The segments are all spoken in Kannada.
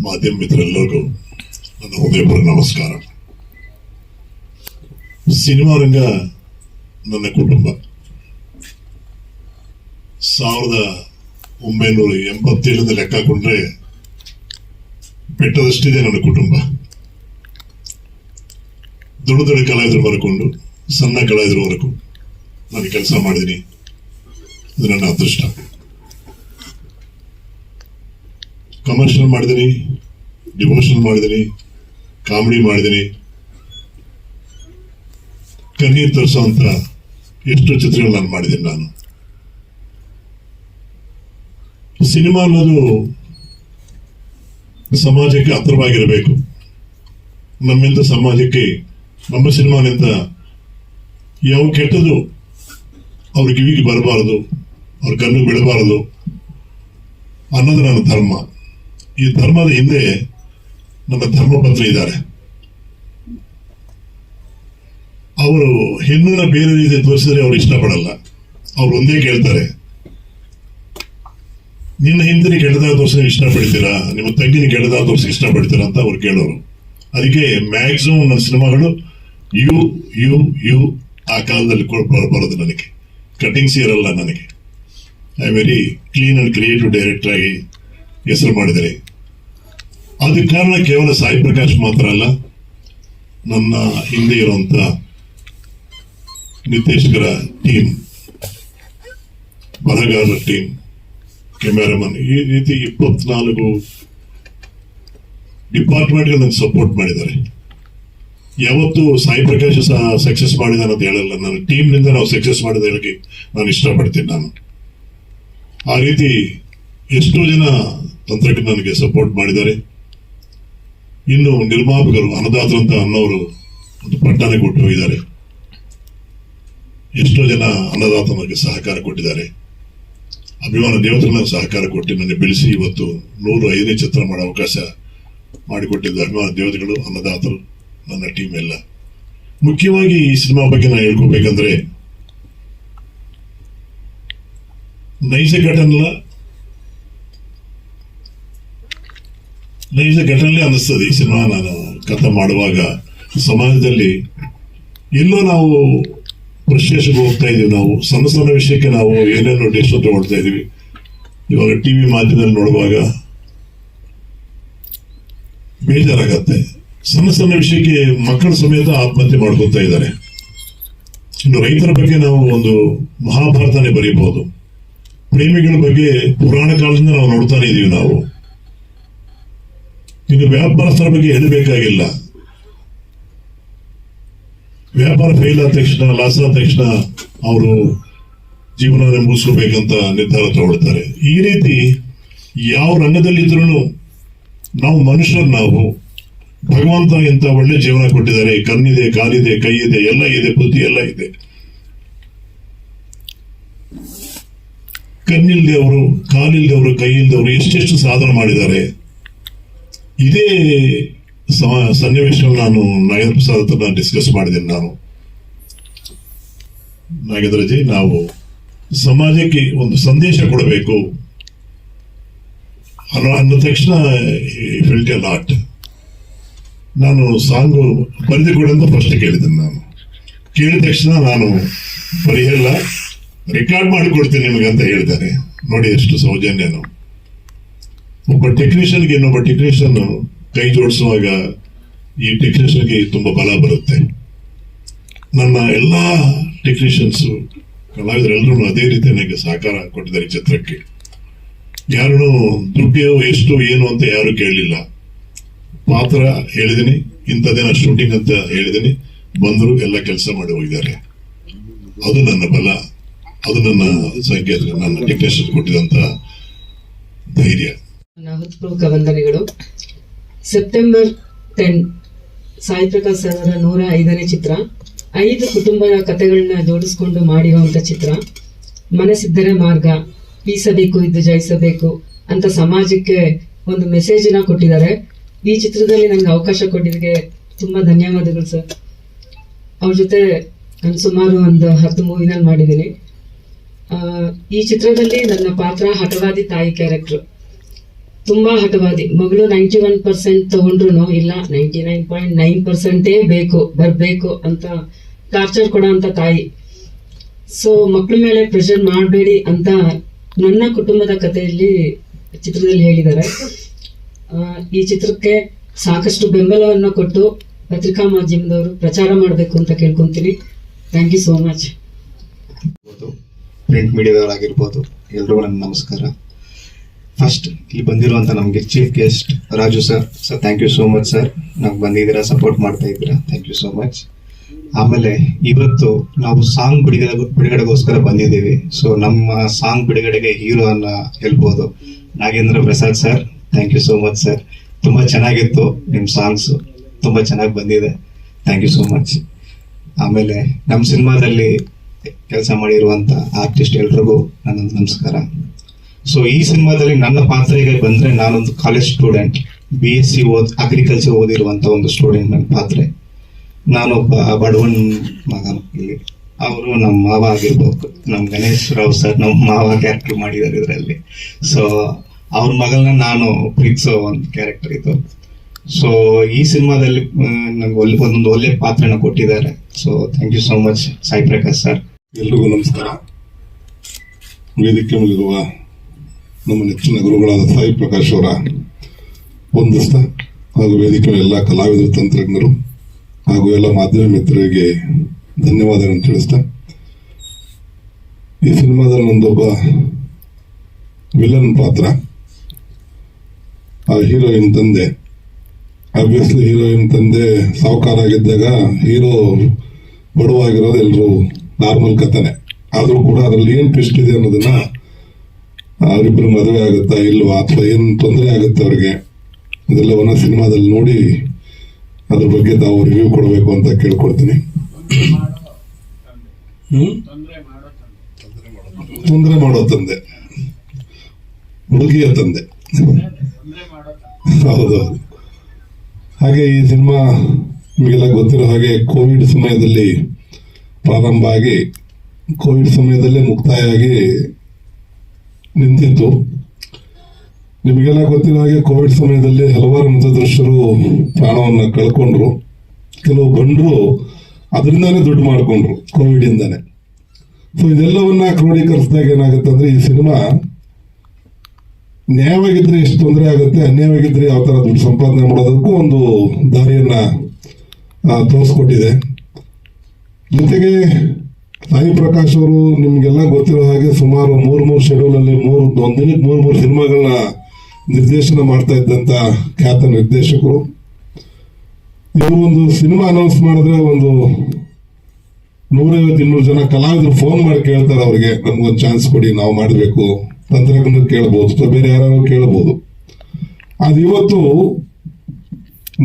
ಮಾಧ್ಯಮ ಮಿತ್ರರೆಲ್ಲರಿಗೂ ನನ್ನ ಹೃದಯಪೂರ್ವಕ ನಮಸ್ಕಾರ. ಸಿನಿಮಾ ರಂಗ ನನ್ನ ಕುಟುಂಬ. ಸಾವಿರದ ಒಂಬೈನೂರ ಎಂಬತ್ತೇಳರಿಂದ ಲೆಕ್ಕ ಹಾಕೊಂಡ್ರೆ ಬೆಟ್ಟದಷ್ಟಿದೆ ನನ್ನ ಕುಟುಂಬ. ದೊಡ್ಡ ದೊಡ್ಡ ಕಲಾವಿದರು ಬರ್ಕೊಂಡು ಸಣ್ಣ ಕಲಾವಿದರವರೆಗೂ ನಾನು ಕೆಲಸ ಮಾಡಿದ್ದೀನಿ. ಅದು ನನ್ನ ಅದೃಷ್ಟ. ಕಮರ್ಷಿಯಲ್ ಮಾಡಿದ್ದೀನಿ ಡಿವೋಷನಲ್ ಮಾಡಿದ್ದೀನಿ ಕಾಮಿಡಿ ಮಾಡಿದ್ದೀನಿ ಕಣ್ಣೀರ್ ಅಂತ ಎಷ್ಟು ಚಿತ್ರಗಳು ನಾನು ಮಾಡಿದ್ದೀನಿ ನಾನು. ಸಿನಿಮಾ ಅನ್ನೋದು ಸಮಾಜಕ್ಕೆ ಹತ್ರವಾಗಿರಬೇಕು. ನಮ್ಮಿಂದ ಸಮಾಜಕ್ಕೆ, ನಮ್ಮ ಸಿನಿಮಾನಿಂದ ಯಾವ ಕೆಟ್ಟದು ಅವ್ರ ಕಿವಿಗೆ ಬರಬಾರದು, ಅವ್ರ ಕಣ್ಣಿಗೆ ಬಿಡಬಾರದು ಅನ್ನೋದು ನನ್ನ ಧರ್ಮ. ಈ ಧರ್ಮದ ಹಿಂದೆ ನಮ್ಮ ಧರ್ಮಪತ್ನಿ ಇದ್ದಾರೆ. ಅವರು ಹೆಣ್ಣನ್ನ ಬೇರೆ ರೀತಿ ತೋರಿಸಿದ್ರೆ ಅವ್ರು ಇಷ್ಟಪಡಲ್ಲ. ಅವ್ರು ಒಂದೇ ಕೇಳ್ತಾರೆ. ನಿನ್ನ ಹಿಂದಿನ ಕೆಟ್ಟದಾಗ ತೋರಿಸ ಇಷ್ಟಪಡ್ತೀರಾ? ನಿಮ್ಮ ತಂಗಿನ ಕೆಟ್ಟದಾಗ ತೋರಿಸಿ ಇಷ್ಟಪಡ್ತೀರಾ ಅಂತ ಅವ್ರು ಕೇಳೋರು. ಅದಕ್ಕೆ ಮ್ಯಾಕ್ಸಿಮಮ್ ನನ್ನ ಸಿನಿಮಾಗಳು ಯು ಯು ಯು ಆ ಕಾಲದಲ್ಲಿ ಬರೋದು ನನಗೆ. ಕಟಿಂಗ್ಸ್ ಇರಲ್ಲ ನನಗೆ. I very clean and creative director ಆಗಿ ಹೆಸರು ಮಾಡಿದರೆ. ಅದಕ್ಕೆ ಕಾರಣ ಕೇವಲ ಸಾಯಿ ಪ್ರಕಾಶ್ ಮಾತ್ರ ಅಲ್ಲ, ನನ್ನ ಹಿಂದೆ ಇರುವಂತ ನಿರ್ದೇಶಕರ ಟೀಮ್ ಬರಹಗಾರರ ಟೀಮ್, ಕ್ಯಾಮೆರಾಮನ್, ಈ ರೀತಿ ಇಪ್ಪತ್ನಾಲ್ಕು ಡಿಪಾರ್ಟ್ಮೆಂಟ್ಗೆ ನನಗೆ ಸಪೋರ್ಟ್ ಮಾಡಿದ್ದಾರೆ. ಯಾವತ್ತು ಸಾಯಿ ಪ್ರಕಾಶ್ ಸಹ ಸಕ್ಸಸ್ ಮಾಡಿದ ಅಂತ ಹೇಳಲ್ಲ. ನನ್ನ ಟೀಮ್ನಿಂದ ನಾವು ಸಕ್ಸಸ್ ಮಾಡಿದ ಹೇಳಕ್ಕೆ ನಾನು ಇಷ್ಟಪಡ್ತೀನಿ ನಾನು. ಆ ರೀತಿ ಎಷ್ಟೋ ಜನ ತಂತ್ರಜ್ಞ ನನಗೆ ಸಪೋರ್ಟ್ ಮಾಡಿದ್ದಾರೆ. ಇನ್ನು ನಿರ್ಮಾಪಕರು ಅನ್ನದಾತರು ಅಂತ ಅನ್ನೋರು ಒಂದು ಪಟ್ಟಣ ಕೊಟ್ಟು ಹೋಗಿದ್ದಾರೆ. ಎಷ್ಟೋ ಜನ ಅನ್ನದಾತನಿಗೆ ಸಹಕಾರ ಕೊಟ್ಟಿದ್ದಾರೆ. ಅಭಿಮಾನ ದೇವತೆಗಳನ್ನು ಸಹಕಾರ ಕೊಟ್ಟು ನನಗೆ ಬೆಳೆಸಿ ಇವತ್ತು ನೂರು ಐದನೇ ಚಿತ್ರ ಮಾಡೋ ಅವಕಾಶ ಮಾಡಿಕೊಟ್ಟಿದ್ದ ಅಭಿಮಾನ ದೇವತೆಗಳು ಅನ್ನದಾತರು ನನ್ನ ಟೀಮ್ ಎಲ್ಲ. ಮುಖ್ಯವಾಗಿ ಈ ಸಿನಿಮಾ ಬಗ್ಗೆ ನಾನು ಹೇಳ್ಕೋಬೇಕಂದ್ರೆ ನೈಜ ಘಟನೆ ನೈಜ ಘಟನೆ ಅನ್ನಿಸ್ತದೆ ಈ ಸಿನಿಮಾ ನಾನು ಕಥೆ ಮಾಡುವಾಗ. ಸಮಾಜದಲ್ಲಿ ಎಲ್ಲೋ ನಾವು ಪ್ರಶ್ನೆಗೆ ಹೋಗ್ತಾ ಇದೀವಿ ನಾವು ಸಣ್ಣ ಸಣ್ಣ ವಿಷಯಕ್ಕೆ ನಾವು ಏನೇನೋ ಡಿಸಿಷನ್ ತಗೊಳ್ತಾ ಇದೀವಿ ಇವಾಗ ಟಿ ವಿ ಮಾಧ್ಯಮದಲ್ಲಿ ನೋಡುವಾಗ ಬೇಜಾರಾಗತ್ತೆ. ಸಣ್ಣ ಸಣ್ಣ ವಿಷಯಕ್ಕೆ ಮಕ್ಕಳ ಸಮೇತ ಆತ್ಮಹತ್ಯೆ ಮಾಡ್ಕೊತಾ ಇದ್ದಾರೆ. ಇನ್ನು ರೈತರ ಬಗ್ಗೆ ನಾವು ಒಂದು ಮಹಾಭಾರತನೇ ಬರೀಬಹುದು. ಪ್ರೇಮಿಗಳ ಬಗ್ಗೆ ಪುರಾಣ ಕಾಲದಿಂದ ನಾವು ನೋಡ್ತಾನೆ ಇದೀವಿ ನಾವು. ಇನ್ನು ವ್ಯಾಪಾರಸ್ಥರ ಬಗ್ಗೆ ಹೇಳಬೇಕಾಗಿಲ್ಲ. ವ್ಯಾಪಾರ ಫೇಲ್ ಆದ ತಕ್ಷಣ ಲಾಸ್ ಆದ ತಕ್ಷಣ ಅವರು ಜೀವನ ಮುಗಿಸ್ಕೋಬೇಕಂತ ನಿರ್ಧಾರ ತಗೊಳ್ತಾರೆ. ಈ ರೀತಿ ಯಾವ ರಂಗದಲ್ಲಿದ್ರೂ ನಾವು ಮನುಷ್ಯರು ನಾವು ಭಗವಂತ ಎಂತ ಒಳ್ಳೆ ಜೀವನ ಕೊಟ್ಟಿದ್ದಾರೆ. ಕಣ್ಣಿದೆ, ಕಾಲಿದೆ ಕೈ ಇದೆ ಎಲ್ಲ ಇದೆ, ಬುದ್ಧಿ ಎಲ್ಲ ಇದೆ. ಕಣ್ಣಿಲ್ದೇವರು ಕಾಲಿಲ್ದವರು ಕೈ ಇಲ್ದವರು ಎಷ್ಟೆಷ್ಟು ಸಾಧನೆ ಮಾಡಿದ್ದಾರೆ. ಇದೇ ಸನ್ನಿವೇಶವನ್ನು ನಾನು ನಾಗೇಂದ್ರ ಪ್ರಸಾದ್ ಹತ್ರ ಡಿಸ್ಕಸ್ ಮಾಡಿದ್ದೇನೆ ನಾನು. ನಾಗೇಂದ್ರಜಿ, ನಾವು ಸಮಾಜಕ್ಕೆ ಒಂದು ಸಂದೇಶ ಕೊಡಬೇಕು. ಅನ್ನೋ ಅಂದ ತಕ್ಷಣ ಫಿಲ್ಟ್ ಎ ಲಾಟ್ ನಾನು ಸಾಂಗು ಬರೆದು ಪ್ರಶ್ನೆ ಅಂತ ಫಸ್ಟ್ ಕೇಳಿದ್ದೇನೆ ನಾನು. ಕೇಳಿದ ತಕ್ಷಣ ನಾನು ಬರೆಯಲ್ಲ ರೆಕಾರ್ಡ್ ಮಾಡಿಕೊಡ್ತೀನಿ ನಿಮಗೆ ಅಂತ ಹೇಳ್ತಾರೆ ನೋಡಿ ಎಷ್ಟು ಸೌಜನ್ಯನು ಒಬ್ಬ ಟೆಕ್ನಿಷಿಯನ್ಗೆ ಇನ್ನೊಬ್ಬ ಟೆಕ್ನಿಷಿಯನ್ ಕೈ ಜೋಡಿಸುವಾಗ ಈ ಟೆಕ್ನಿಷಿಯನ್ಗೆ ತುಂಬಾ ಬಲ ಬರುತ್ತೆ. ನನ್ನ ಎಲ್ಲಾ ಟೆಕ್ನಿಷಿಯನ್ಸ್ ಕಲಾವಿದರೆಲ್ಲರೂ ಅದೇ ರೀತಿ ನನಗೆ ಸಹಕಾರ ಕೊಟ್ಟಿದ್ದಾರೆ ಚಿತ್ರಕ್ಕೆ ಯಾರು ದುಡ್ಡು ಎಷ್ಟು, ಏನು ಅಂತ ಯಾರು ಕೇಳಲಿಲ್ಲ. ಪಾತ್ರ ಹೇಳಿದ್ದೀನಿ, ಇಂಥದ್ದೇನ ಶೂಟಿಂಗ್ ಅಂತ ಹೇಳಿದಿನಿ ಬಂದರು ಎಲ್ಲ ಕೆಲಸ ಮಾಡಿ ಹೋಗಿದ್ದಾರೆ. ಅದು ನನ್ನ ಬಲ, ಅದು ನನ್ನ ಸಂಕೇತ ನನ್ನ ಟೆಕ್ನಿಷಿಯನ್ ಕೊಟ್ಟಿದಂತ ಧೈರ್ಯ. ಹೃತ್ಪೂರ್ವಕ ವಂದನೆಗಳು. ಸೆಪ್ಟೆಂಬರ್ ಟೆನ್ ಸಾಯಿ ಪ್ರಕಾಶ್ ಅವರ ನೂರ ಐದನೇ ಚಿತ್ರ. ಐದು ಕುಟುಂಬದ ಕಥೆಗಳನ್ನ ಜೋಡಿಸ್ಕೊಂಡು ಮಾಡಿರುವಂತ ಚಿತ್ರ. ಮನಸ್ಸಿದ್ದರೆ ಮಾರ್ಗ ಬೀಸಬೇಕು ಇದ್ದು ಜಯಿಸಬೇಕು ಅಂತ ಸಮಾಜಕ್ಕೆ ಒಂದು ಮೆಸೇಜ್ನ ಕೊಟ್ಟಿದ್ದಾರೆ. ಈ ಚಿತ್ರದಲ್ಲಿ ನನಗೆ ಅವಕಾಶ ಕೊಟ್ಟಿದ್ದಕ್ಕೆ ತುಂಬಾ ಧನ್ಯವಾದಗಳು ಸರ್ ಅವ್ರ ಜೊತೆ ನಾನು ಸುಮಾರು ಒಂದು ಹತ್ತು ಮೂವಿನಲ್ಲಿ ಮಾಡಿದ್ದೀನಿ. ಈ ಚಿತ್ರದಲ್ಲಿ ನನ್ನ ಪಾತ್ರ ಹಠವಾದಿ ತಾಯಿ ಕ್ಯಾರೆಕ್ಟರ್ ತುಂಬಾ ಹಠವಾದಿ ಮಗಳು ನೈಂಟಿ ಒನ್ ಪರ್ಸೆಂಟ್ ತಗೊಂಡ್ರು ಇಲ್ಲ ನೈಂಟಿ ನೈನ್ ಪಾಯಿಂಟ್ ನೈನ್ ಪರ್ಸೆಂಟೇ ಬೇಕು, ಬರಬೇಕು ಅಂತ ಟಾರ್ಚರ್ ಕೊಡೋ ಅಂತ ತಾಯಿ. ಸೊ ಮಕ್ಳ ಮೇಲೆ ಪ್ರೆಷರ್ ಮಾಡಬೇಡಿ ಅಂತ ನನ್ನ ಕುಟುಂಬದ ಕಥೆಯಲ್ಲಿ ಚಿತ್ರದಲ್ಲಿ ಹೇಳಿದ್ದಾರೆ. ಈ ಚಿತ್ರಕ್ಕೆ ಸಾಕಷ್ಟು ಬೆಂಬಲವನ್ನು ಕೊಟ್ಟು ಪತ್ರಿಕಾ ಮಾಧ್ಯಮದವರು ಪ್ರಚಾರ ಮಾಡಬೇಕು ಅಂತ ಕೇಳ್ಕೊಂತೀನಿ. Thank you so much print ಮೀಡಿಯಾದವರಾಗಿರ್ಬೋದು. ಎಲ್ರಿಗೂ ನನ್ನ ನಮಸ್ಕಾರ. ಫಸ್ಟ್ ಇಲ್ಲಿ ಬಂದಿರುವಂತ ನಮಗೆ chief guest Raju sir sir thank you so much sir ನಾವು ಬಂದಿದ್ದೀರಾ ಸಪೋರ್ಟ್ ಮಾಡ್ತಾ ಇದ್ದೀರಾ. ಥ್ಯಾಂಕ್ ಯು ಸೋ ಮಚ್ ಆಮೇಲೆ, ಇವತ್ತು ನಾವು ಸಾಂಗ್ ಬಿಡುಗಡೆ ಬಿಡುಗಡೆಗೋಸ್ಕರ ಬಂದಿದ್ದೀವಿ. ಸೊ ನಮ್ಮ ಸಾಂಗ್ ಬಿಡುಗಡೆಗೆ ಹೀರೋ ಅನ್ನ ಹೇಳ್ಬೋದು. Nagendra Prasad sir thank you so much sir ತುಂಬಾ ಚೆನ್ನಾಗಿತ್ತು ನಿಮ್ಮ ಸಾಂಗ್ಸ್ ತುಂಬಾ ಚೆನ್ನಾಗಿ ಬಂದಿದೆ. ಥ್ಯಾಂಕ್ ಯು ಸೋ ಮಚ್ ಆಮೇಲೆ ನಮ್ಮ ಸಿನಿಮಾದಲ್ಲಿ ಕೆಲಸ ಮಾಡಿರುವಂತ ಆರ್ಟಿಸ್ಟ್ ಎಲ್ರಿಗೂ ನನ್ನ ನಮಸ್ಕಾರ. ಸೊ ಈ ಸಿನಿಮಾದಲ್ಲಿ ನನ್ನ ಪಾತ್ರೆಗೆ ಬಂದ್ರೆ ನಾನೊಂದು college student B S C ಓದ್ ಅಗ್ರಿಕಲ್ಚರ್ ಓದಿರುವಂತ ಒಂದು ಸ್ಟೂಡೆಂಟ್ ನನ್ನ ಪಾತ್ರೆ. ನಾನೊಬ್ಬ ಬಡವನ್ ಮಗ ಇಲ್ಲಿ. ಅವರು ನಮ್ಮ ಮಾವ ಆಗಿರ್ಬೇಕು. ನಮ್ಮ ಗಣೇಶ್ ರಾವ್ ಸರ್ ನಮ್ಮ ಮಾವ ಕ್ಯಾರೆಕ್ಟರ್ ಮಾಡಿದ್ದಾರೆ ಇದರಲ್ಲಿ. ಸೊ ಅವ್ರ ಮಗಳನ್ನ ನಾನು ಪ್ರೀತಿಸೋ ಒಂದು ಕ್ಯಾರೆಕ್ಟರ್ ಇದು. ಸೊ ಈ ಸಿನಿಮಾದಲ್ಲಿ ನಂಗೆ ಒಳ್ಳೆ, ಒಂದೊಂದು ಒಳ್ಳೆ ಪಾತ್ರನ ಕೊಟ್ಟಿದ್ದಾರೆ. So thank you so much Sai Prakash sir. ಎಲ್ರಿಗೂ ನಮಸ್ಕಾರ. ವೇದಿಕೆ ಮೇಲಿರುವ ನಮ್ಮ ನೆಚ್ಚಿನ ಗುರುಗಳಾದ ಸಾಯಿ ಪ್ರಕಾಶ್ ಅವರ ವಂದಿಸ್ತಾ ಹಾಗೂ ವೇದಿಕೆಯ ಎಲ್ಲ ಕಲಾವಿದರು, ತಂತ್ರಜ್ಞರು ಹಾಗೂ ಎಲ್ಲ ಮಾಧ್ಯಮ ಮಿತ್ರರಿಗೆ ಧನ್ಯವಾದಗಳನ್ನು ತಿಳಿಸ್ತ, ಈ ಸಿನಿಮಾದಲ್ಲಿ ನಂದೊಬ್ಬ ವಿಲನ್ ಪಾತ್ರ. ಆ ಹೀರೋಯಿನ್ ತಂದೆ ಆಬ್ವಿಯಸ್ಲಿ ಹೀರೋಯಿನ್ ತಂದೆ ಸಾವುಕಾರ ಆಗಿದ್ದಾಗ ಹೀರೋ ಬಡವಾಗಿರೋದು ಎಲ್ಲರೂ ನಾರ್ಮಲ್ ಕಥನೆ. ಆದರೂ ಕೂಡ ಅದ್ರಲ್ಲಿ ಏನು ಟ್ವಿಸ್ಟ್ ಇದೆ ಅನ್ನೋದನ್ನ ಅವರಿಬ್ಬರು ಮದುವೆ ಆಗುತ್ತಾ ಇಲ್ವಾ? ಅಥವಾ ಏನು ತೊಂದರೆ ಆಗುತ್ತೆ ಅವ್ರಿಗೆ? ಅದೆಲ್ಲವನ್ನ ಸಿನಿಮಾದಲ್ಲಿ ನೋಡಿ ಅದ್ರ ಬಗ್ಗೆ ತಾವು ರಿವ್ಯೂ ಕೊಡಬೇಕು ಅಂತ ಕೇಳ್ಕೊಡ್ತೀನಿ? ತೊಂದರೆ ಮಾಡೋ ತಂದೆ. ಹುಡುಗಿಯ ತಂದೆ. ಹೌದೌದು ಹಾಗೆ ಈ ಸಿನಿಮಾ ನಿಮಗೆಲ್ಲ ಗೊತ್ತಿರೋ ಹಾಗೆ ಕೋವಿಡ್ ಸಮಯದಲ್ಲಿ ಪ್ರಾರಂಭ ಆಗಿ, ಕೋವಿಡ್ ಸಮಯದಲ್ಲೇ ಮುಕ್ತಾಯ ಆಗಿ ನಿಂತಿತ್ತು ನಿಮಗೆಲ್ಲ ಗೊತ್ತಿರೋ ಹಾಗೆ ಕೋವಿಡ್ ಸಮಯದಲ್ಲಿ ಹಲವಾರು ಮತದೃಶ್ಯರು ಪ್ರಾಣವನ್ನು ಕಳ್ಕೊಂಡ್ರು. ಕೆಲವು ಬಂದ್ರು ಅದರಿಂದಾನೇ ದುಡ್ಡು ಮಾಡಿಕೊಂಡ್ರು, ಕೋವಿಡ್ ಇಂದಾನೆ. ಸೊ ಇದೆಲ್ಲವನ್ನ ಕ್ರೋಢೀಕರಿಸಿದಾಗ ಏನಾಗುತ್ತೆ ಅಂದ್ರೆ ಈ ಸಿನಿಮಾ ನ್ಯಾಯವಾಗಿದ್ರೆ ಎಷ್ಟು ತೊಂದರೆ ಆಗುತ್ತೆ, ಅನ್ಯಾಯವಾಗಿದ್ರೆ ಯಾವ ತರ ದುಡ್ಡು ಸಂಪಾದನೆ ಮಾಡೋದಕ್ಕೂ ಒಂದು ದಾರಿಯನ್ನ ತೋರಿಸ್ಕೊಟ್ಟಿದೆ. ಜೊತೆಗೆ ಸಾಯಿ ಪ್ರಕಾಶ್ ಅವರು ನಿಮಗೆಲ್ಲ ಗೊತ್ತಿರೋ ಹಾಗೆ ಸುಮಾರು ಮೂರು ಮೂರು ಶೆಡ್ಯೂಲ್ ಅಲ್ಲಿ ಮೂರು, ಒಂದು ದಿನಕ್ಕೆ ಮೂರ್ ಮೂರು ಸಿನಿಮಾಗಳನ್ನ ನಿರ್ದೇಶನ ಮಾಡ್ತಾ ಇದ್ದಂತ ಖ್ಯಾತ ನಿರ್ದೇಶಕರು. ಇವರು ಒಂದು ಸಿನಿಮಾ ಅನೌನ್ಸ್ ಮಾಡಿದ್ರೆ ಒಂದು ನೂರೈವತ್ತು ಇನ್ನೂರು ಜನ ಕಲಾವಿದರು ಫೋನ್ ಮಾಡಿ ಕೇಳ್ತಾರೆ ಅವ್ರಿಗೆ ನಮ್ಗೊಂದು ಚಾನ್ಸ್ ಕೊಡಿ, ನಾವು ಮಾಡಬೇಕು. ತಂತ್ರಜ್ಞರು ಕೇಳ್ಬೋದು, ಅಥವಾ ಬೇರೆ ಯಾರು ಕೇಳ್ಬೋದು. ಅದು ಇವತ್ತು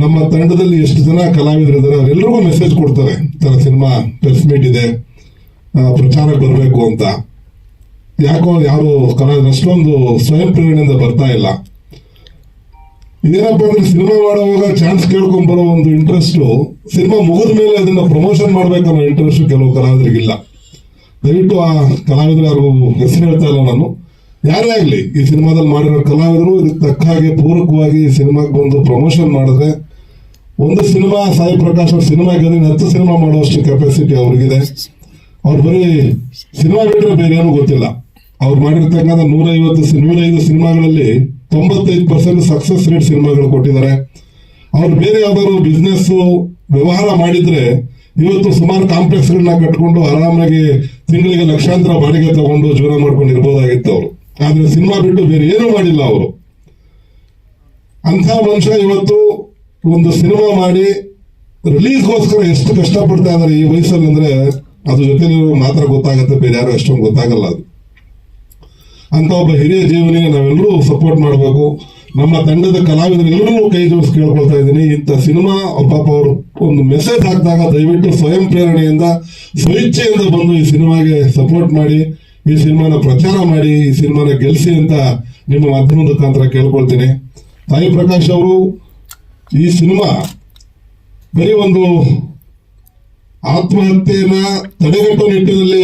ನಮ್ಮ ತಂಡದಲ್ಲಿ ಎಷ್ಟು ಜನ ಕಲಾವಿದರು ಇದ್ದಾರೆ ಅವರೆಲ್ಲರಿಗೂ ಮೆಸೇಜ್ ಕೊಡ್ತಾರೆ ತರ ಸಿನಿಮಾ ಪ್ರೆಸ್ ಮೀಟ್ ಇದೆ. ಪ್ರಚಾರಕ್ಕೆ ಬರಬೇಕು ಅಂತ. ಯಾಕೋ ಯಾರು ಕಲಾವಿದರು ಅಷ್ಟೊಂದು ಸ್ವಯಂ ಪ್ರೇರಣೆಯಿಂದ ಬರ್ತಾ ಇಲ್ಲ. ಇದೇನಪ್ಪ ಅಂದ್ರೆ ಸಿನಿಮಾ ಮಾಡುವಾಗ ಚಾನ್ಸ್ ಕೇಳ್ಕೊಂಡ್ ಬರೋ ಒಂದು ಇಂಟ್ರೆಸ್ಟ್ ಸಿನಿಮಾ ಮುಗಿದ ಮೇಲೆ ಅದನ್ನ ಪ್ರಮೋಷನ್ ಮಾಡ್ಬೇಕನ್ನೋ ಇಂಟ್ರೆಸ್ಟ್ ಕೆಲವು ಕಲಾವಿದರಿಗಿಲ್ಲ ದಯವಿಟ್ಟು ಆ ಕಲಾವಿದರು ಹೆಸರು ಹೇಳ್ತಾ ಇಲ್ಲ ನಾನು. ಯಾರೇ ಆಗಲಿ, ಈ ಸಿನಿಮಾದಲ್ಲಿ ಮಾಡಿರೋ ಕಲಾವಿದರು ಇದಕ್ಕೆ ತಕ್ಕ ಹಾಗೆ ಪೂರಕವಾಗಿ ಈ ಸಿನಿಮಾಗೆ ಬಂದು ಪ್ರಮೋಷನ್ ಮಾಡಿದ್ರೆ ಒಂದು ಸಿನಿಮಾ ಸಾಯಿ ಪ್ರಕಾಶ್ ಅವ್ರ ಸಿನಿಮಾ ಗೆದ್ರೆ ಹತ್ತು ಸಿನಿಮಾ ಮಾಡುವಷ್ಟು ಕೆಪಾಸಿಟಿ ಅವ್ರಿಗಿದೆ. ಅವ್ರು ಬರೀ ಸಿನಿಮಾ ಬಿಟ್ಟರೆ ಬೇರೆ ಏನೂ ಗೊತ್ತಿಲ್ಲ. ಅವ್ರು ಮಾಡಿರ್ತಕ್ಕಂಥ ನೂರೈವತ್ತು ನೂರೈದು ಸಿನಿಮಾಗಳಲ್ಲಿ ತೊಂಬತ್ತೈದು ಪರ್ಸೆಂಟ್ ಸಕ್ಸಸ್ ರೇಟ್ ಸಿನಿಮಾಗಳು ಕೊಟ್ಟಿದ್ದಾರೆ. ಅವ್ರು ಬೇರೆ ಯಾವ್ದಾದ್ರು ಬಿಸ್ನೆಸ್ ವ್ಯವಹಾರ ಮಾಡಿದ್ರೆ ಇವತ್ತು ಸುಮಾರು ಕಾಂಪ್ಲೆಕ್ಸ್ ಗಳನ್ನ ಕಟ್ಕೊಂಡು ಆರಾಮಾಗಿ ತಿಂಗಳಿಗೆ ಲಕ್ಷಾಂತರ ಬಾಡಿಗೆ ತಗೊಂಡು ಜೀವನ ಮಾಡ್ಕೊಂಡು ಇರ್ಬೋದಾಗಿತ್ತು ಅವರು. ಆದ್ರೆ ಸಿನಿಮಾ ಬಿಟ್ಟು ಬೇರೆ ಏನೂ ಮಾಡಿಲ್ಲ ಅವರು. ಅಂಥ ಮನುಷ್ಯ ಇವತ್ತು ಒಂದು ಸಿನಿಮಾ ಮಾಡಿ ರಿಲೀಸ್ಗೋಸ್ಕರ ಎಷ್ಟು ಕಷ್ಟಪಡ್ತಾ ಇದ್ದಾರೆ ಈ ವಯಸ್ಸಲ್ಲಿ ಅಂದ್ರೆ ಅದ್ರ ಜೊತೆ ಮಾತ್ರ ಗೊತ್ತಾಗತ್ತೆ, ಬೇರೆ ಯಾರು ಅಷ್ಟೊಂದು ಗೊತ್ತಾಗಲ್ಲ ಅದು. ಅಂತ ಒಬ್ಬ ಹಿರಿಯ ಜೀವನಿಗೆ ನಾವೆಲ್ಲರೂ ಸಪೋರ್ಟ್ ಮಾಡಬೇಕು. ನಮ್ಮ ತಂಡದ ಕಲಾವಿದರೆಲ್ಲರೂ ಕೈ ಜೋಡಿಸಿ ಕೇಳ್ಕೊಳ್ತಾ ಇದ್ದೀನಿ. ಇಂಥ ಸಿನಿಮಾ, ಪಾಪ ಅವರು ಒಂದು ಮೆಸೇಜ್ ಹಾಕಿದಾಗ ದಯವಿಟ್ಟು ಸ್ವಯಂ ಪ್ರೇರಣೆಯಿಂದ, ಸ್ವಇಚ್ಛೆಯಿಂದ ಬಂದು ಈ ಸಿನಿಮಾಗೆ ಸಪೋರ್ಟ್ ಮಾಡಿ, ಈ ಸಿನಿಮಾನ ಪ್ರಚಾರ ಮಾಡಿ, ಈ ಸಿನಿಮಾನ ಗೆಲ್ಲಿಸಿ ಅಂತ ನಿಮ್ಮ ಮಾಧ್ಯಮದ ಮುಖಾಂತರ ಕೇಳ್ಕೊಳ್ತೀನಿ. ತಾಯಿ ಪ್ರಕಾಶ್ ಅವರು ಈ ಸಿನಿಮಾ ಬರೀ ಒಂದು ಆತ್ಮಹತ್ಯೆಯನ್ನ ತಡೆಗಟ್ಟುವ ನಿಟ್ಟಿನಲ್ಲಿ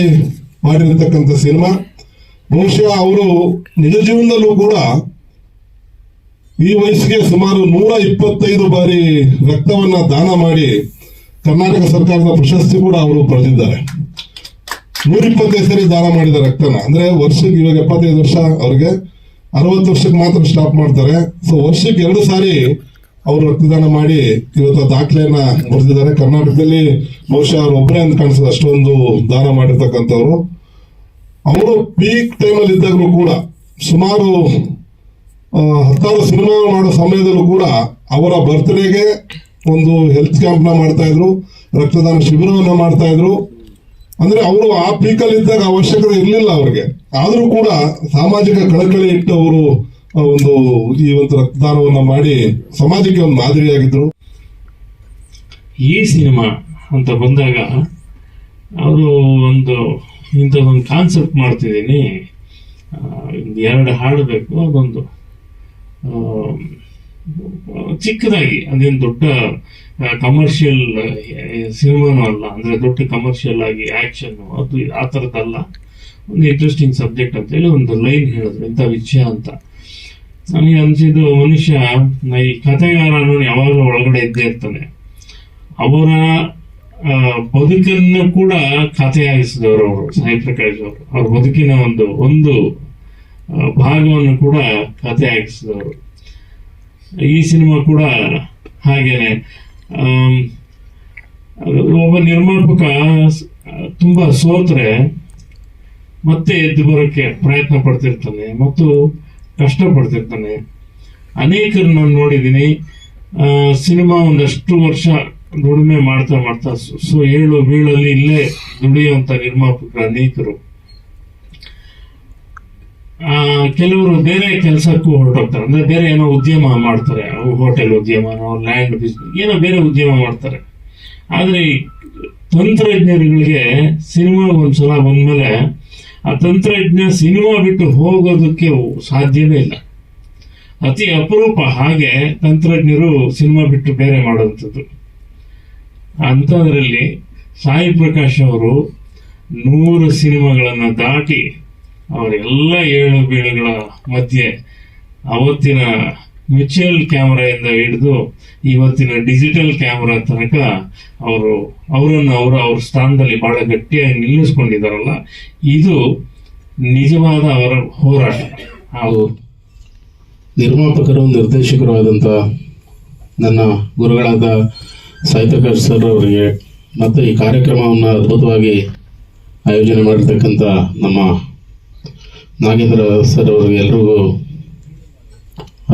ಮಾಡಿರತಕ್ಕಂಥ ಸಿನಿಮಾ. ಬಹುಶಃ ಅವರು ನಿಜ ಜೀವನದಲ್ಲೂ ಕೂಡ ಈ ವಯಸ್ಸಿಗೆ ಸುಮಾರು ನೂರ ಇಪ್ಪತ್ತೈದು ಬಾರಿ ರಕ್ತವನ್ನ ದಾನ ಮಾಡಿ ಕರ್ನಾಟಕ ಸರ್ಕಾರದ ಪ್ರಶಸ್ತಿ ಕೂಡ ಅವರು ಪಡೆದಿದ್ದಾರೆ. ನೂರ ಇಪ್ಪತ್ತೈದು ಸರಿ ದಾನ ಮಾಡಿದ ರಕ್ತನ. ಅಂದ್ರೆ ವರ್ಷಕ್ಕೆ ಇವಾಗ ಎಪ್ಪತ್ತೈದು ವರ್ಷ ಅವ್ರಿಗೆ. ಅರವತ್ತು ವರ್ಷಕ್ಕೆ ಮಾತ್ರ ಸ್ಟಾಪ್ ಮಾಡ್ತಾರೆ. ಸೊ ವರ್ಷಕ್ಕೆ ಎರಡು ಸಾರಿ ಅವರು ರಕ್ತದಾನ ಮಾಡಿ ಇವತ್ತು ದಾಖಲೆಯನ್ನ ಬರೆದಿದ್ದಾರೆ. ಕರ್ನಾಟಕದಲ್ಲಿ ಬಹುಶಃ ಅವ್ರು ಒಬ್ಬರೇ ಅಂತ ಕಾಣಿಸ್ತದೆ ಅಷ್ಟೊಂದು ದಾನ ಮಾಡಿರ್ತಕ್ಕಂಥವ್ರು. ಅವರು ಪೀಕ್ ಟೈಮಲ್ಲಿ ಇದ್ದಾಗಲೂ ಕೂಡ ಸುಮಾರು ಹತ್ತಾರು ಸಿನಿಮಾ ಮಾಡೋ ಸಮಯದಲ್ಲೂ ಕೂಡ ಅವರ ಬರ್ತ್ಡೇಗೆ ಒಂದು ಹೆಲ್ತ್ ಕ್ಯಾಂಪ್ನ ಮಾಡ್ತಾ ಇದ್ರು, ರಕ್ತದಾನ ಶಿಬಿರವನ್ನ ಮಾಡ್ತಾ ಇದ್ರು. ಅಂದ್ರೆ ಅವರು ಆ ಪೀಕಲ್ಲಿ ಇದ್ದಾಗ ಅವಶ್ಯಕತೆ ಇರಲಿಲ್ಲ ಅವ್ರಿಗೆ. ಆದರೂ ಕೂಡ ಸಾಮಾಜಿಕ ಕಳಕಳಿ ಇಟ್ಟು ಅವರು ಒಂದು ಈ ಒಂದು ರಕ್ತದಾನವನ್ನ ಮಾಡಿ ಸಮಾಜಕ್ಕೆ ಒಂದು ಮಾದರಿಯಾಗಿದ್ರು. ಈ ಸಿನಿಮಾ ಅಂತ ಬಂದಾಗ ಅವರು ಒಂದು ಇಂಥದ್ದೊಂದು ಕಾನ್ಸೆಪ್ಟ್ ಮಾಡ್ತಿದ್ದೀನಿ. ಎರಡು ಹಾಡು ಬೇಕು, ಅದೊಂದು. ಚಿಕ್ಕದಾಗಿ, ಅದೇನು ದೊಡ್ಡ ಕಮರ್ಷಿಯಲ್ ಸಿನಿಮಾನೂ ಅಲ್ಲ, ಅಂದ್ರೆ ದೊಡ್ಡ ಕಮರ್ಷಿಯಲ್ ಆಗಿ ಆಕ್ಷನ್ ಅದು ಆ ಥರದ್ದಲ್ಲ ಒಂದು ಇಂಟ್ರೆಸ್ಟಿಂಗ್ ಸಬ್ಜೆಕ್ಟ್ ಅಂತೇಳಿ ಒಂದು ಲೈನ್ ಹೇಳಿದ್ರು, ಇಂಥ ವಿಷಯ ಅಂತ. ನನಗೆ ಅನಿಸಿದ್ದು ಮನುಷ್ಯ ಈ ಕಥೆಗಾರ ಅನ್ನೋನು ಯಾವಾಗಲೂ ಒಳಗಡೆ ಇದ್ದೇ ಇರ್ತಾನೆ. ಅವರ ಬದುಕನ್ನು ಕೂಡ ಕಥೆಯಾಗಿಸಿದವರು ಅವರು ಸಾಯಿ ಪ್ರಕಾಶ್ ಅವರು ಅವ್ರ ಬದುಕಿನ ಒಂದು ಒಂದು ಭಾಗವನ್ನು ಕೂಡ ಕಥೆಯಾಗಿಸಿದವರು. ಈ ಸಿನಿಮಾ ಕೂಡ ಹಾಗೇನೆ. ಒಬ್ಬ ನಿರ್ಮಾಪಕ ತುಂಬಾ ಸೋತ್ರೆ, ಮತ್ತೆ ಎದ್ದು ಬರೋಕ್ಕೆ ಪ್ರಯತ್ನ ಪಡ್ತಿರ್ತಾನೆ. ಮತ್ತು ಕಷ್ಟ ಪಡ್ತಿರ್ತಾನೆ ಅನೇಕರು ನಾನು ನೋಡಿದ್ದೀನಿ ಸಿನಿಮಾ ಒಂದಷ್ಟು ವರ್ಷ ದುಡಿಮೆ ಮಾಡ್ತಾ ಮಾಡ್ತಾ ಸೊ- ಏಳು ಬೀಳಲ್ಲಿ ಇಲ್ಲೇ ದುಡಿಯುವಂತ ನಿರ್ಮಾಪಕರು ಅನೇಕರು. ಆ, ಕೆಲವರು ಬೇರೆ ಕೆಲಸಕ್ಕೂ ಹೊರಟೋಗ್ತಾರೆ. ಅಂದ್ರೆ ಬೇರೆ ಏನೋ ಉದ್ಯಮ ಮಾಡ್ತಾರೆ. ಹೋಟೆಲ್ ಉದ್ಯಮನೋ ಲ್ಯಾಂಡ್ ಬಿಸ್ನೆಸ್ ಏನೋ ಬೇರೆ ಉದ್ಯಮ ಮಾಡ್ತಾರೆ. ಆದ್ರೆ ತಂತ್ರಜ್ಞರುಗಳಿಗೆ ಸಿನಿಮಾ ಒಂದ್ಸಲ ಬಂದ್ಮೇಲೆ ಆ ತಂತ್ರಜ್ಞ ಸಿನಿಮಾ ಬಿಟ್ಟು ಹೋಗೋದಕ್ಕೆ ಸಾಧ್ಯವೇ ಇಲ್ಲ. ಅತಿ ಅಪರೂಪ ಹಾಗೆ ತಂತ್ರಜ್ಞರು ಸಿನಿಮಾ ಬಿಟ್ಟು ಬೇರೆ ಮಾಡುವಂಥದ್ದು. ಅಂಥದ್ರಲ್ಲಿ ಸಾಯಿ ಪ್ರಕಾಶ್ ಅವರು ನೂರು ಸಿನಿಮಾಗಳನ್ನು ದಾಟಿ ಅವರೆಲ್ಲ ಏಳು ಬೀಳುಗಳ ಮಧ್ಯೆ ಅವತ್ತಿನ ಮ್ಯೂಚುವಲ್ ಕ್ಯಾಮ್ರಾಯಿಂದ ಹಿಡಿದು ಇವತ್ತಿನ ಡಿಜಿಟಲ್ ಕ್ಯಾಮರಾ ತನಕ ಅವರು, ಅವರನ್ನು ಅವರು, ಅವ್ರ ಸ್ಥಾನದಲ್ಲಿ ಬಹಳ ಗಟ್ಟಿಯಾಗಿ ನಿಲ್ಲಿಸ್ಕೊಂಡಿದ್ದಾರಲ್ಲ, ಇದು ನಿಜವಾದ ಅವರ ಹೋರಾಟ. ಹಾಗೂ ನಿರ್ಮಾಪಕರು ನಿರ್ದೇಶಕರು ಆದಂಥ ನನ್ನ ಗುರುಗಳಾದ ಸಾಹಿತ್ಯಕರ್ ಸರ್ ಅವರಿಗೆ ಮತ್ತು ಈ ಕಾರ್ಯಕ್ರಮವನ್ನು ಅದ್ಭುತವಾಗಿ ಆಯೋಜನೆ ಮಾಡಿರ್ತಕ್ಕಂಥ ನಮ್ಮ ನಾಗೇಂದ್ರ ಸರ್ ಅವರಿಗೆ ಎಲ್ರಿಗೂ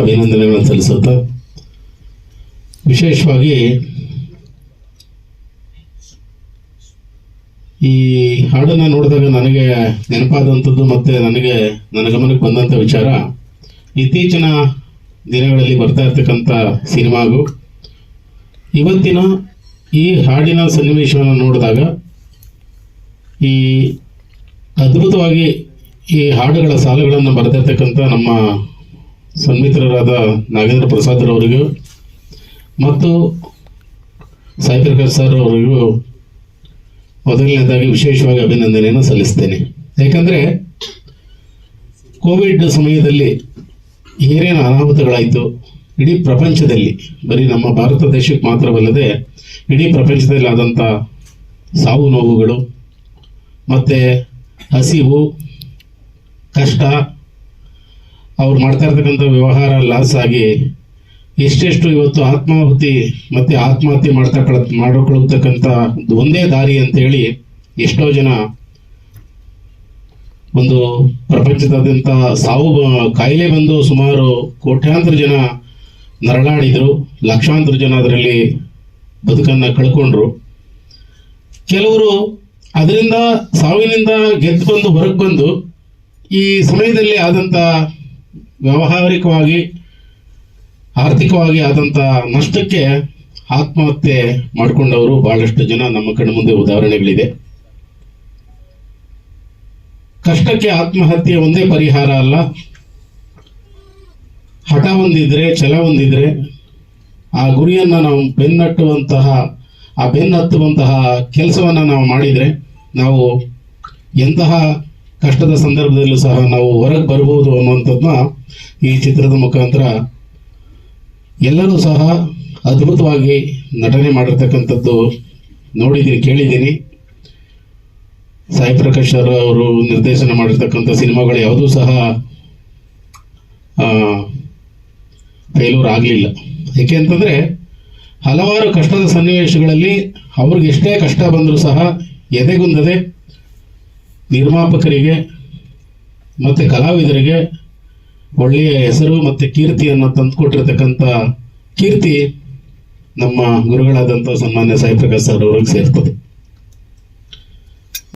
ಅಭಿನಂದನೆಗಳನ್ನು ಸಲ್ಲಿಸುತ್ತಾ ವಿಶೇಷವಾಗಿ ಈ ಹಾಡನ್ನು ನೋಡಿದಾಗ ನನಗೆ ನೆನಪಾದಂಥದ್ದು ಮತ್ತೆ ನನಗೆ ನನ್ನ ಗಮನಕ್ಕೆ ಬಂದಂಥ ವಿಚಾರ. ಇತ್ತೀಚಿನ ದಿನಗಳಲ್ಲಿ ಬರ್ತಾ ಇರ್ತಕ್ಕಂಥ ಸಿನಿಮಾಗೂ ಇವತ್ತಿನ ಈ ಹಾಡಿನ ಸನ್ನಿವೇಶವನ್ನು ನೋಡಿದಾಗ ಈ ಅದ್ಭುತವಾಗಿ ಈ ಹಾಡುಗಳ ಸಾಲುಗಳನ್ನು ಬರೆದಿರ್ತಕ್ಕಂಥ ನಮ್ಮ ಸನ್ಮಿತ್ರರಾದ ನಾಗೇಂದ್ರ ಪ್ರಸಾದ್ರವರಿಗೂ ಮತ್ತು ಸಾಹಿತ್ಯಕರ್ ಸರ್ ಅವರಿಗೂ ಮೊದಲನೇದಾಗಿ ವಿಶೇಷವಾಗಿ ಅಭಿನಂದನೆಯನ್ನು ಸಲ್ಲಿಸ್ತೇನೆ. ಯಾಕಂದರೆ ಕೋವಿಡ್ ಸಮಯದಲ್ಲಿ ಏನೇನು ಅನಾಹುತಗಳಾಯಿತು, ಇಡೀ ಪ್ರಪಂಚದಲ್ಲಿ, ಬರೀ ನಮ್ಮ ಭಾರತ ದೇಶಕ್ಕೆ ಮಾತ್ರವಲ್ಲದೆ ಇಡೀ ಪ್ರಪಂಚದಲ್ಲಿ ಆದಂಥ ಸಾವು ನೋವುಗಳು, ಮತ್ತು ಹಸಿವು, ಕಷ್ಟ ಅವ್ರು ಮಾಡ್ತಾ ಇರ್ತಕ್ಕಂಥ ವ್ಯವಹಾರ ಲಾಸ್ ಆಗಿ ಎಷ್ಟೆಷ್ಟು ಇವತ್ತು ಆತ್ಮಾಹುತಿ ಮತ್ತೆ ಆತ್ಮಹತ್ಯೆ ಮಾಡ್ತಾ ಮಾಡಿಕೊಳ್ಳತಕ್ಕಂಥ ಒಂದೇ ದಾರಿ ಅಂತ ಹೇಳಿ ಎಷ್ಟೋ ಜನ ಒಂದು ಪ್ರಪಂಚದಾದ್ಯಂತ ಸಾವು ಕಾಯಿಲೆ ಬಂದು ಸುಮಾರು ಕೋಟ್ಯಾಂತರ ಜನ ನರಳಾಡಿದ್ರು, ಲಕ್ಷಾಂತರ ಜನ ಅದರಲ್ಲಿ ಬದುಕನ್ನ ಕಳ್ಕೊಂಡ್ರು. ಕೆಲವರು ಅದರಿಂದ ಸಾವಿನಿಂದ ಗೆದ್ದು ಬಂದು ಹೊರಗೆ ಬಂದು ಈ ಸಮಯದಲ್ಲಿ ಆದಂಥ ವ್ಯಾವಹಾರಿಕವಾಗಿ, ಆರ್ಥಿಕವಾಗಿ ಆದಂಥ ನಷ್ಟಕ್ಕೆ ಆತ್ಮಹತ್ಯೆ ಮಾಡಿಕೊಂಡವರು ಬಹಳಷ್ಟು ಜನ ನಮ್ಮ ಕಣ್ಣ ಮುಂದೆ ಉದಾಹರಣೆಗಳಿದೆ. ಕಷ್ಟಕ್ಕೆ ಆತ್ಮಹತ್ಯೆ ಒಂದೇ ಪರಿಹಾರ ಅಲ್ಲ. ಹಠ ಹೊಂದಿದ್ರೆ, ಛಲ ಹೊಂದಿದ್ರೆ, ಆ ಗುರಿಯನ್ನ ನಾವು ಬೆನ್ನಟ್ಟುವಂತಹ, ಆ ಬೆನ್ನತ್ತುವಂತಹ ಕೆಲಸವನ್ನ ನಾವು ಮಾಡಿದ್ರೆ ನಾವು ಎಂತಹ ಕಷ್ಟದ ಸಂದರ್ಭದಲ್ಲೂ ಸಹ ನಾವು ಹೊರಗೆ ಬರ್ಬೋದು ಅನ್ನುವಂಥದ್ದನ್ನ ಈ ಚಿತ್ರದ ಮುಖಾಂತರ ಎಲ್ಲರೂ ಸಹ ಅದ್ಭುತವಾಗಿ ನಟನೆ ಮಾಡಿರ್ತಕ್ಕಂಥದ್ದು ನೋಡಿದ್ದೀನಿ ಕೇಳಿದ್ದೀನಿ ಸಾಯಿ ಪ್ರಕಾಶ್ ಅವರು ನಿರ್ದೇಶನ ಮಾಡಿರ್ತಕ್ಕಂಥ ಸಿನಿಮಾಗಳು ಯಾವುದೂ ಸಹ ಫೇಲ್ಯೂರ್ ಆಗಲಿಲ್ಲ. ಯಾಕೆ ಅಂತಂದರೆ ಹಲವಾರು ಕಷ್ಟದ ಸನ್ನಿವೇಶಗಳಲ್ಲಿ ಅವ್ರಿಗೆ ಎಷ್ಟೇ ಕಷ್ಟ ಬಂದರೂ ಸಹ ಎದೆಗುಂದದೆ ನಿರ್ಮಾಪಕರಿಗೆ ಮತ್ತು ಕಲಾವಿದರಿಗೆ ಒಳ್ಳೆಯ ಹೆಸರು ಮತ್ತು ಕೀರ್ತಿಯನ್ನು ತಂದುಕೊಟ್ಟಿರ್ತಕ್ಕಂಥ ಕೀರ್ತಿ ನಮ್ಮ ಗುರುಗಳಾದಂಥ ಸನ್ಮಾನ್ಯ ಸಾಯಿ ಪ್ರಕಾಶ್ ಸರ್ ಅವ್ರಿಗೆ ಸೇರ್ತದೆ.